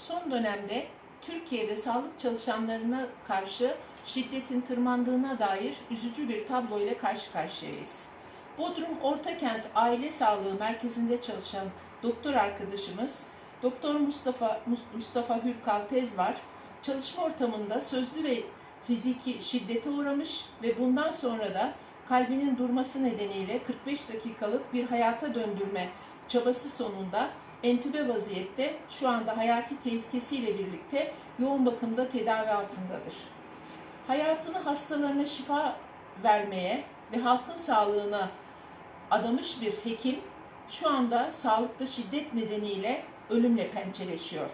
Son dönemde Türkiye'de sağlık çalışanlarına karşı şiddetin tırmandığına dair üzücü bir tablo ile karşı karşıyayız. Bodrum Ortakent Aile Sağlığı Merkezi'nde çalışan doktor arkadaşımız Doktor Mustafa Mustafa Hürkal Tezvar çalışma ortamında sözlü ve fiziki şiddete uğramış ve bundan sonra da kalbinin durması nedeniyle 45 dakikalık bir hayata döndürme çabası sonunda entübe vaziyette şu anda hayati tehlikesiyle birlikte yoğun bakımda tedavi altındadır. Hayatını hastalarına şifa vermeye ve halkın sağlığına adamış bir hekim şu anda sağlıkta şiddet nedeniyle ölümle pençeleşiyor.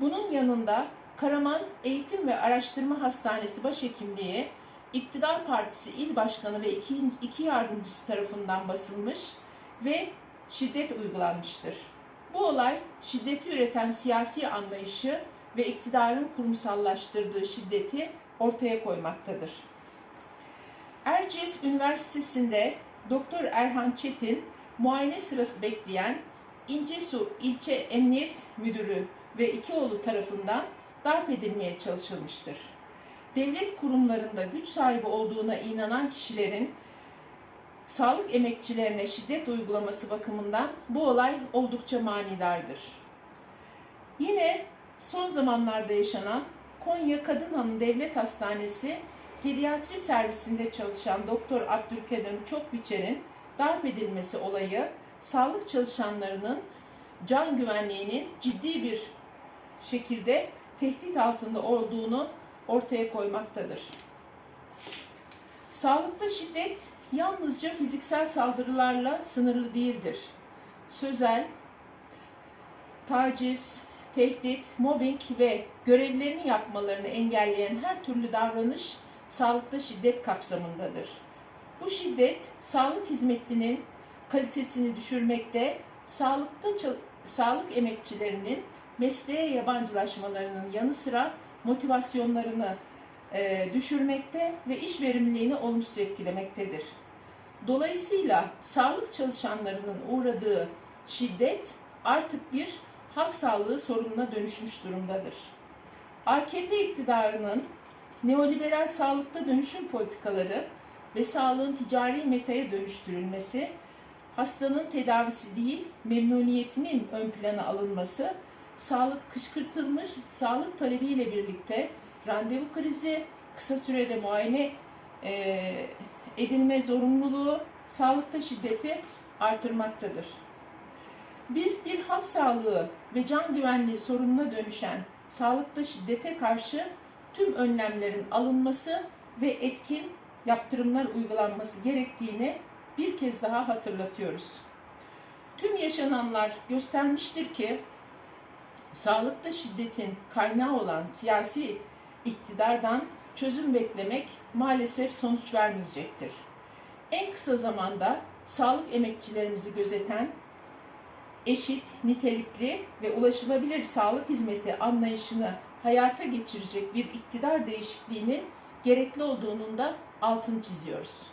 Bunun yanında Karaman Eğitim ve Araştırma Hastanesi Başhekimliği İktidar Partisi İl Başkanı ve iki, iki yardımcısı tarafından basılmış ve şiddet uygulanmıştır. Bu olay şiddeti üreten siyasi anlayışı ve iktidarın kurumsallaştırdığı şiddeti ortaya koymaktadır. Erciyes Üniversitesi'nde Doktor Erhan Çetin muayene sırası bekleyen İncesu İlçe Emniyet Müdürü ve iki oğlu tarafından darp edilmeye çalışılmıştır. Devlet kurumlarında güç sahibi olduğuna inanan kişilerin sağlık emekçilerine şiddet uygulaması bakımından bu olay oldukça manidardır. Yine son zamanlarda yaşanan Konya Kadın Hanım Devlet Hastanesi pediatri servisinde çalışan Doktor Abdülkadir Çokbiçer'in darp edilmesi olayı sağlık çalışanlarının can güvenliğinin ciddi bir şekilde tehdit altında olduğunu ortaya koymaktadır. Sağlıkta şiddet yalnızca fiziksel saldırılarla sınırlı değildir. Sözel, taciz, tehdit, mobbing ve görevlerini yapmalarını engelleyen her türlü davranış sağlıkta şiddet kapsamındadır. Bu şiddet sağlık hizmetinin kalitesini düşürmekte, sağlıkta sağlık emekçilerinin mesleğe yabancılaşmalarının yanı sıra motivasyonlarını e, düşürmekte ve iş verimliliğini olumsuz etkilemektedir. Dolayısıyla sağlık çalışanlarının uğradığı şiddet artık bir halk sağlığı sorununa dönüşmüş durumdadır. AKP iktidarının neoliberal sağlıkta dönüşüm politikaları ve sağlığın ticari metaya dönüştürülmesi, hastanın tedavisi değil memnuniyetinin ön plana alınması, sağlık kışkırtılmış sağlık talebiyle birlikte randevu krizi, kısa sürede muayene e, edilme zorunluluğu sağlıkta şiddeti artırmaktadır. Biz bir halk sağlığı ve can güvenliği sorununa dönüşen sağlıkta şiddete karşı tüm önlemlerin alınması ve etkin yaptırımlar uygulanması gerektiğini bir kez daha hatırlatıyoruz. Tüm yaşananlar göstermiştir ki sağlıkta şiddetin kaynağı olan siyasi iktidardan çözüm beklemek maalesef sonuç vermeyecektir. En kısa zamanda sağlık emekçilerimizi gözeten eşit, nitelikli ve ulaşılabilir sağlık hizmeti anlayışını hayata geçirecek bir iktidar değişikliğinin gerekli olduğunun da altını çiziyoruz.